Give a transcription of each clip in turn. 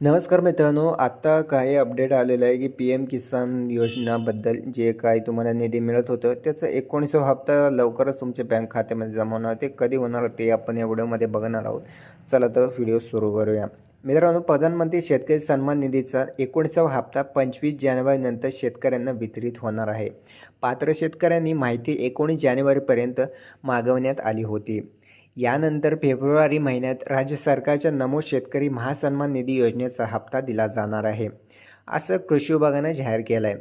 नमस्कार मित्रांनो आत्ता काही अपडेट आलेलं आहे की पी एम किसान योजनाबद्दल जे काही तुम्हाला निधी मिळत होतं त्याचा एकोणीसावा हप्ता लवकरच तुमच्या बँक खात्यामध्ये जमा होणार ते कधी होणार ते आपण या व्हिडिओमध्ये बघणार आहोत. चला तर व्हिडिओ सुरू करूया. मित्रांनो प्रधानमंत्री शेतकरी सन्मान निधीचा एकोणीसावा हप्ता पंचवीस जानेवारीनंतर शेतकऱ्यांना वितरित होणार आहे. पात्र शेतकऱ्यांनी माहिती एकोणीस जानेवारीपर्यंत मागवण्यात आली होती. यानंतर फेब्रुवारी महिन्यात राज्य सरकारच्या नमो शेतकरी महासन्मान निधी योजनेचा हप्ता दिला जाणार आहे. असं कृषी विभागानं जाहीर केलं आहे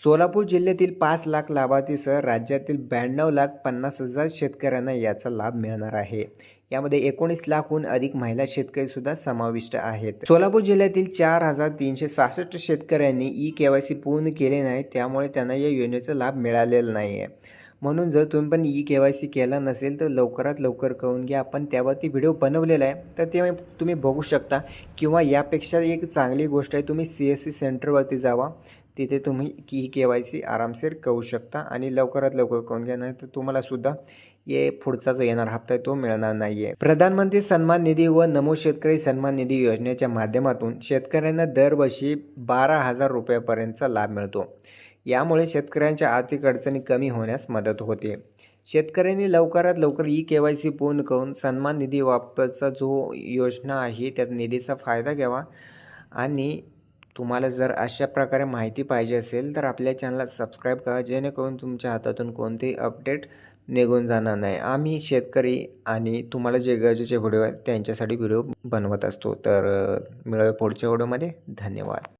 सोलापूर जिल्ह्यातील पाच लाख लाभार्थीसह राज्यातील ब्याण्णव लाख पन्नास हजार शेतकऱ्यांना याचा लाभ मिळणार आहे. यामध्ये एकोणीस लाखहून अधिक महिला शेतकरीसुद्धा समाविष्ट आहेत. सोलापूर जिल्ह्यातील चार हजार तीनशे सहासष्ट शेतकऱ्यांनी ई के वाय सी पूर्ण केले नाही त्यामुळे त्यांना या योजनेचा लाभ मिळालेला नाही आहे म्हणून जर तुम्ही पण ई के वाय सी केला नसेल तर लवकरात लवकर करून घ्या. आपण त्यावरती व्हिडिओ बनवलेला आहे. तर ते तुम्ही बघू शकता. किंवा यापेक्षा एक चांगली गोष्ट आहे तुम्ही सी एस सी सेंटरवरती जावा. तिथे तुम्ही ई के वाय सी आरामशीर करू शकता आणि लवकरात लवकर करून घ्या. नाही तर तुम्हालासुद्धा ये पुढचा जो येणार हप्ता आहे तो मिळणार नाही आहे प्रधानमंत्री सन्मान निधी व नमो शेतकरी सन्मान निधी योजनेच्या माध्यमातून शेतकऱ्यांना दरवर्षी बारा हजार रुपयापर्यंतचा लाभ मिळतो. यामुळे शेतकऱ्यांच्या आर्थिक अडचणी कमी होण्यास मदत होते. शेतकऱ्यांनी लवकरात लवकर ई के वाय सी पूर्ण करून सन्मान निधी वापरचा जो योजना आहे त्या निधीचा फायदा घ्यावा. आणि तुम्हाला जर अशा प्रकारे माहिती पाहिजे असेल तर आपल्या चॅनलला सबस्क्राईब करा जेणेकरून तुमच्या हातातून कोणतेही अपडेट निघून जाणार नाही. आम्ही शेतकरी आणि तुम्हाला जे गरजेचे व्हिडिओ आहेत त्यांच्यासाठी व्हिडिओ बनवत असतो. तर मिळूया पुढच्या व्हिडिओमध्ये. धन्यवाद.